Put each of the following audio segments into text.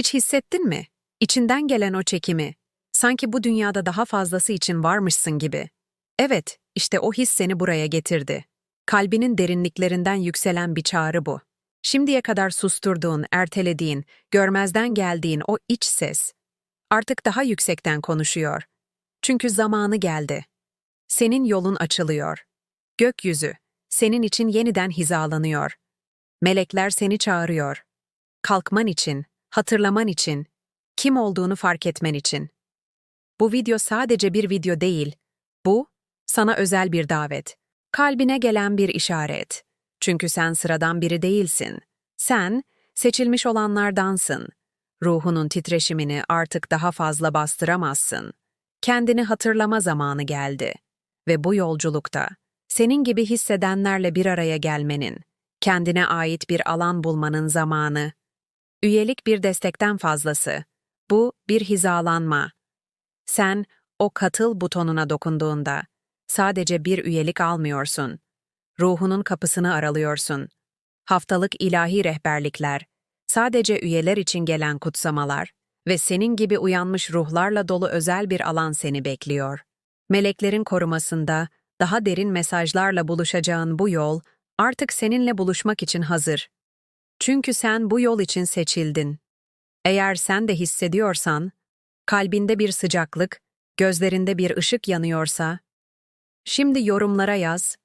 Hiç hissettin mi? İçinden gelen o çekimi. Sanki bu dünyada daha fazlası için varmışsın gibi. Evet, işte o his seni buraya getirdi. Kalbinin derinliklerinden yükselen bir çağrı bu. Şimdiye kadar susturduğun, ertelediğin, görmezden geldiğin o iç ses artık daha yüksekten konuşuyor. Çünkü zamanı geldi. Senin yolun açılıyor. Gökyüzü senin için yeniden hizalanıyor. Melekler seni çağırıyor. Kalkman için, hatırlaman için, kim olduğunu fark etmen için. Bu video sadece bir video değil. Bu, sana özel bir davet. Kalbine gelen bir işaret. Çünkü sen sıradan biri değilsin. Sen, seçilmiş olanlardansın. Ruhunun titreşimini artık daha fazla bastıramazsın. Kendini hatırlama zamanı geldi. Ve bu yolculukta, senin gibi hissedenlerle bir araya gelmenin, kendine ait bir alan bulmanın zamanı. Üyelik bir destekten fazlası. Bu bir hizalanma. Sen o katıl butonuna dokunduğunda sadece bir üyelik almıyorsun. Ruhunun kapısını aralıyorsun. Haftalık ilahi rehberlikler, sadece üyeler için gelen kutsamalar ve senin gibi uyanmış ruhlarla dolu özel bir alan seni bekliyor. Meleklerin korumasında daha derin mesajlarla buluşacağın bu yol artık seninle buluşmak için hazır. Çünkü sen bu yol için seçildin. Eğer sen de hissediyorsan, kalbinde bir sıcaklık, gözlerinde bir ışık yanıyorsa, şimdi yorumlara yaz,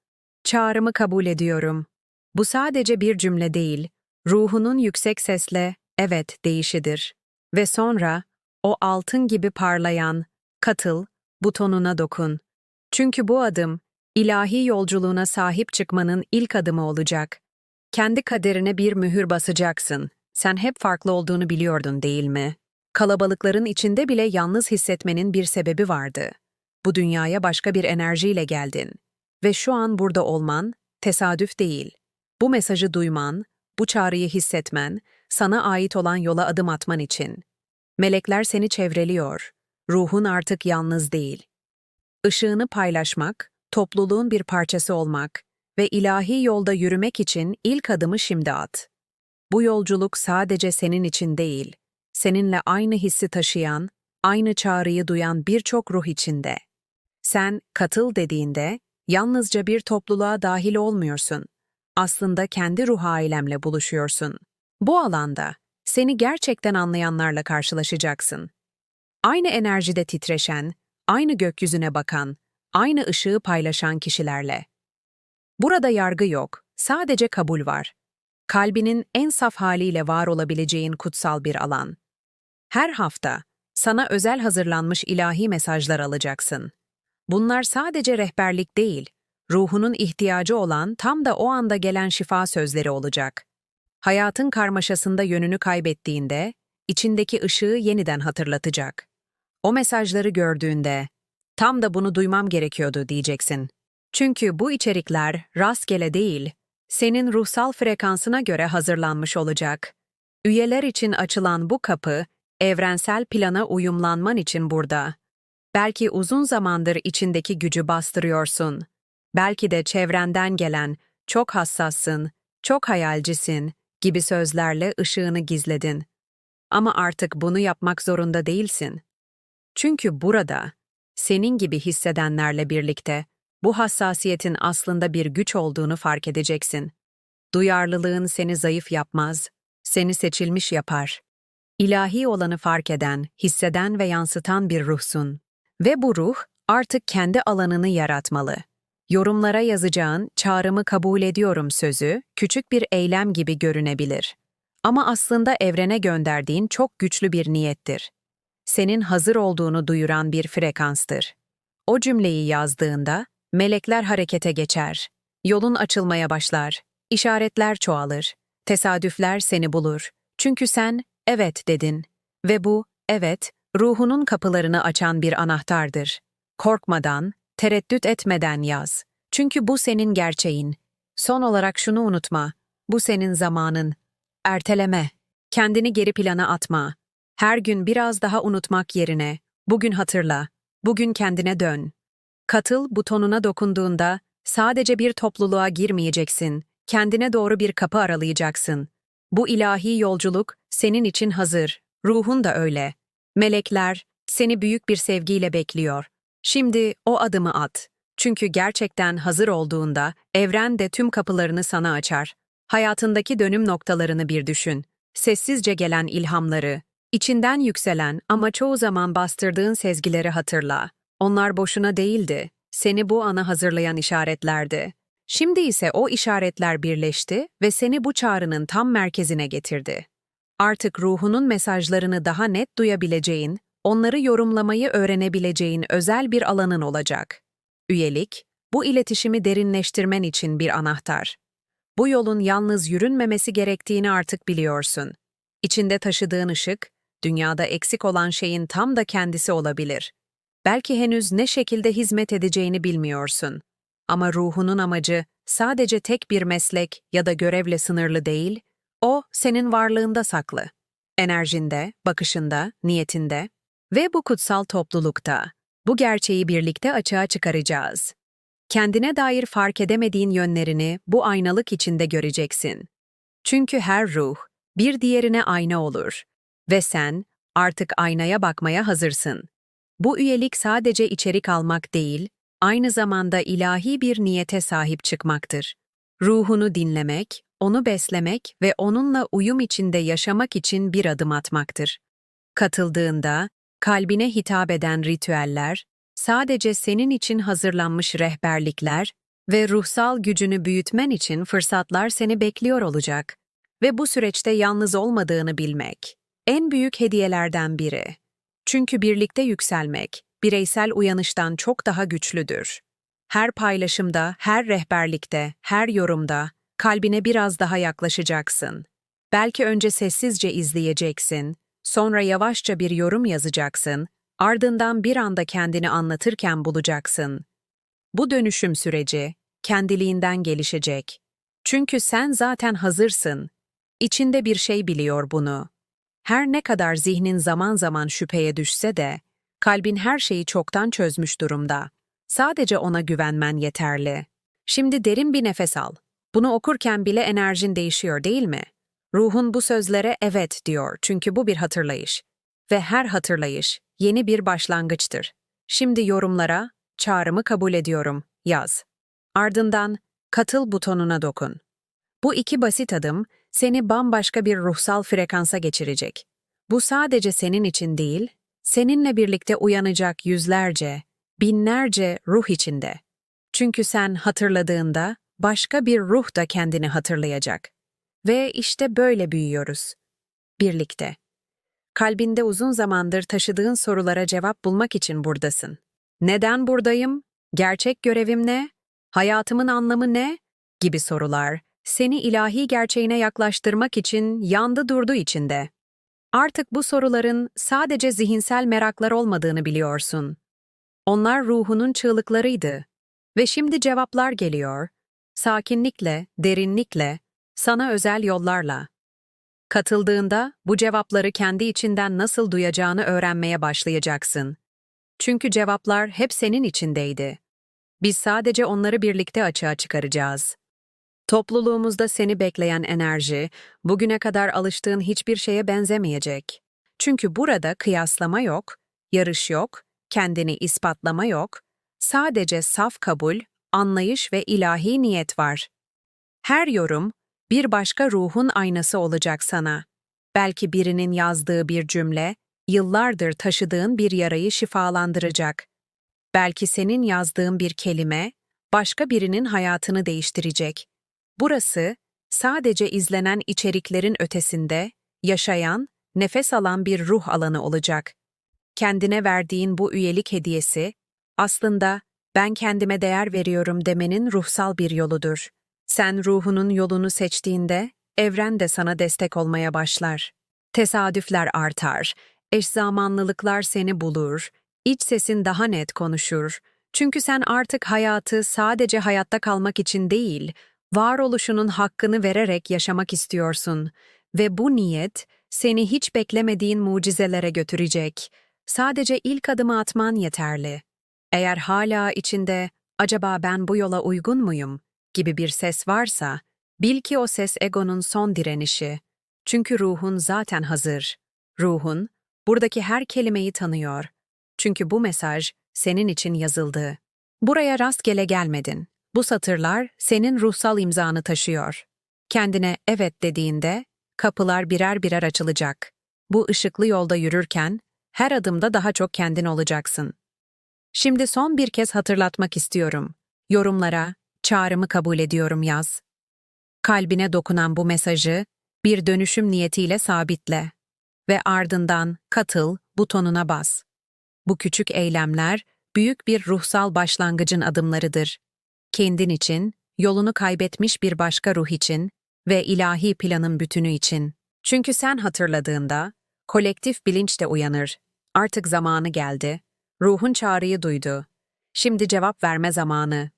çağrımı kabul ediyorum. Bu sadece bir cümle değil, ruhunun yüksek sesle evet deyişidir. Ve sonra o altın gibi parlayan, katıl, butonuna dokun. Çünkü bu adım, ilahi yolculuğuna sahip çıkmanın ilk adımı olacak. Kendi kaderine bir mühür basacaksın. Sen hep farklı olduğunu biliyordun değil mi? Kalabalıkların içinde bile yalnız hissetmenin bir sebebi vardı. Bu dünyaya başka bir enerjiyle geldin. Ve şu an burada olman, tesadüf değil. Bu mesajı duyman, bu çağrıyı hissetmen, sana ait olan yola adım atman için. Melekler seni çevreliyor. Ruhun artık yalnız değil. Işığını paylaşmak, topluluğun bir parçası olmak ve ilahi yolda yürümek için ilk adımı şimdi at. Bu yolculuk sadece senin için değil, seninle aynı hissi taşıyan, aynı çağrıyı duyan birçok ruh içinde. Sen katıl dediğinde yalnızca bir topluluğa dahil olmuyorsun. Aslında kendi ruh ailemle buluşuyorsun. Bu alanda seni gerçekten anlayanlarla karşılaşacaksın. Aynı enerjide titreşen, aynı gökyüzüne bakan, aynı ışığı paylaşan kişilerle. Burada yargı yok, sadece kabul var. Kalbinin en saf haliyle var olabileceğin kutsal bir alan. Her hafta sana özel hazırlanmış ilahi mesajlar alacaksın. Bunlar sadece rehberlik değil, ruhunun ihtiyacı olan tam da o anda gelen şifa sözleri olacak. Hayatın karmaşasında yönünü kaybettiğinde, içindeki ışığı yeniden hatırlatacak. O mesajları gördüğünde, tam da bunu duymam gerekiyordu diyeceksin. Çünkü bu içerikler rastgele değil, senin ruhsal frekansına göre hazırlanmış olacak. Üyeler için açılan bu kapı, evrensel plana uyumlanman için burada. Belki uzun zamandır içindeki gücü bastırıyorsun. Belki de çevrenden gelen, çok hassassın, çok hayalcisin gibi sözlerle ışığını gizledin. Ama artık bunu yapmak zorunda değilsin. Çünkü burada, senin gibi hissedenlerle birlikte, bu hassasiyetin aslında bir güç olduğunu fark edeceksin. Duyarlılığın seni zayıf yapmaz, seni seçilmiş yapar. İlahi olanı fark eden, hisseden ve yansıtan bir ruhsun. Ve bu ruh artık kendi alanını yaratmalı. Yorumlara yazacağın çağrımı kabul ediyorum sözü küçük bir eylem gibi görünebilir. Ama aslında evrene gönderdiğin çok güçlü bir niyettir. Senin hazır olduğunu duyuran bir frekanstır. O cümleyi yazdığında melekler harekete geçer. Yolun açılmaya başlar. işaretler çoğalır. Tesadüfler seni bulur. Çünkü sen evet dedin. Ve bu evet ruhunun kapılarını açan bir anahtardır. Korkmadan, tereddüt etmeden yaz. Çünkü bu senin gerçeğin. Son olarak şunu unutma. Bu senin zamanın. Erteleme. Kendini geri plana atma. Her gün biraz daha unutmak yerine, bugün hatırla. Bugün kendine dön. Katıl butonuna dokunduğunda sadece bir topluluğa girmeyeceksin. Kendine doğru bir kapı aralayacaksın. Bu ilahi yolculuk senin için hazır. ruhun da öyle. Melekler seni büyük bir sevgiyle bekliyor. Şimdi o adımı at. Çünkü gerçekten hazır olduğunda evren de tüm kapılarını sana açar. Hayatındaki dönüm noktalarını bir düşün. Sessizce gelen ilhamları, içinden yükselen ama çoğu zaman bastırdığın sezgileri hatırla. Onlar boşuna değildi. Seni bu ana hazırlayan işaretlerdi. Şimdi ise o işaretler birleşti ve seni bu çağrının tam merkezine getirdi. Artık ruhunun mesajlarını daha net duyabileceğin, onları yorumlamayı öğrenebileceğin özel bir alanın olacak. Üyelik, bu iletişimi derinleştirmen için bir anahtar. Bu yolun yalnız yürünmemesi gerektiğini artık biliyorsun. İçinde taşıdığın ışık, dünyada eksik olan şeyin tam da kendisi olabilir. Belki henüz ne şekilde hizmet edeceğini bilmiyorsun. Ama ruhunun amacı sadece tek bir meslek ya da görevle sınırlı değil, o senin varlığında saklı. Enerjinde, bakışında, niyetinde ve bu kutsal toplulukta. Bu gerçeği birlikte açığa çıkaracağız. Kendine dair fark edemediğin yönlerini bu aynalık içinde göreceksin. Çünkü her ruh bir diğerine ayna olur ve sen artık aynaya bakmaya hazırsın. Bu üyelik sadece içerik almak değil, aynı zamanda ilahi bir niyete sahip çıkmaktır. Ruhunu dinlemek, onu beslemek ve onunla uyum içinde yaşamak için bir adım atmaktır. Katıldığında, kalbine hitap eden ritüeller, sadece senin için hazırlanmış rehberlikler ve ruhsal gücünü büyütmen için fırsatlar seni bekliyor olacak. Ve bu süreçte yalnız olmadığını bilmek, en büyük hediyelerden biri. Çünkü birlikte yükselmek, bireysel uyanıştan çok daha güçlüdür. Her paylaşımda, her rehberlikte, her yorumda kalbine biraz daha yaklaşacaksın. Belki önce sessizce izleyeceksin, sonra yavaşça bir yorum yazacaksın, ardından bir anda kendini anlatırken bulacaksın. Bu dönüşüm süreci kendiliğinden gelişecek. Çünkü sen zaten hazırsın. İçinde bir şey biliyor bunu. Her ne kadar zihnin zaman zaman şüpheye düşse de, kalbin her şeyi çoktan çözmüş durumda. Sadece ona güvenmen yeterli. Şimdi derin bir nefes al. Bunu okurken bile enerjin değişiyor değil mi? Ruhun bu sözlere evet diyor çünkü bu bir hatırlayış. Ve her hatırlayış yeni bir başlangıçtır. Şimdi yorumlara çağrımı kabul ediyorum yaz. Ardından katıl butonuna dokun. Bu iki basit adım seni bambaşka bir ruhsal frekansa geçirecek. Bu sadece senin için değil, seninle birlikte uyanacak yüzlerce, binlerce ruh içinde. Çünkü sen hatırladığında başka bir ruh da kendini hatırlayacak. Ve işte böyle büyüyoruz. Birlikte. Kalbinde uzun zamandır taşıdığın sorulara cevap bulmak için buradasın. Neden buradayım? Gerçek görevim ne? Hayatımın anlamı ne? gibi sorular seni ilahi gerçeğine yaklaştırmak için yandı durdu içinde. Artık bu soruların sadece zihinsel meraklar olmadığını biliyorsun. Onlar ruhunun çığlıklarıydı. Ve şimdi cevaplar geliyor. Sakinlikle, derinlikle, sana özel yollarla. Katıldığında bu cevapları kendi içinden nasıl duyacağını öğrenmeye başlayacaksın. Çünkü cevaplar hep senin içindeydi. Biz sadece onları birlikte açığa çıkaracağız. Topluluğumuzda seni bekleyen enerji, bugüne kadar alıştığın hiçbir şeye benzemeyecek. Çünkü burada kıyaslama yok, yarış yok, kendini ispatlama yok, sadece saf kabul, anlayış ve ilahi niyet var. Her yorum, bir başka ruhun aynası olacak sana. Belki birinin yazdığı bir cümle, yıllardır taşıdığın bir yarayı şifalandıracak. Belki senin yazdığın bir kelime, başka birinin hayatını değiştirecek. Burası, sadece izlenen içeriklerin ötesinde, yaşayan, nefes alan bir ruh alanı olacak. Kendine verdiğin bu üyelik hediyesi, aslında ben kendime değer veriyorum demenin ruhsal bir yoludur. Sen ruhunun yolunu seçtiğinde, evren de sana destek olmaya başlar. Tesadüfler artar, eş zamanlılıklar seni bulur, iç sesin daha net konuşur. Çünkü sen artık hayatı sadece hayatta kalmak için değil, varoluşunun hakkını vererek yaşamak istiyorsun ve bu niyet seni hiç beklemediğin mucizelere götürecek. Sadece ilk adımı atman yeterli. Eğer hala içinde acaba ben bu yola uygun muyum gibi bir ses varsa, bil ki o ses egonun son direnişi. Çünkü ruhun zaten hazır. Ruhun, buradaki her kelimeyi tanıyor. Çünkü bu mesaj senin için yazıldı. Buraya rastgele gelmedin. Bu satırlar senin ruhsal imzanı taşıyor. Kendine evet dediğinde kapılar birer birer açılacak. Bu ışıklı yolda yürürken her adımda daha çok kendin olacaksın. Şimdi son bir kez hatırlatmak istiyorum. Yorumlara çağrımı kabul ediyorum yaz. Kalbine dokunan bu mesajı bir dönüşüm niyetiyle sabitle ve ardından katıl butonuna bas. Bu küçük eylemler büyük bir ruhsal başlangıcın adımlarıdır. Kendin için, yolunu kaybetmiş bir başka ruh için ve ilahi planın bütünü için. Çünkü sen hatırladığında kolektif bilinç de uyanır. Artık zamanı geldi. Ruhun çağrıyı duydu. Şimdi cevap verme zamanı.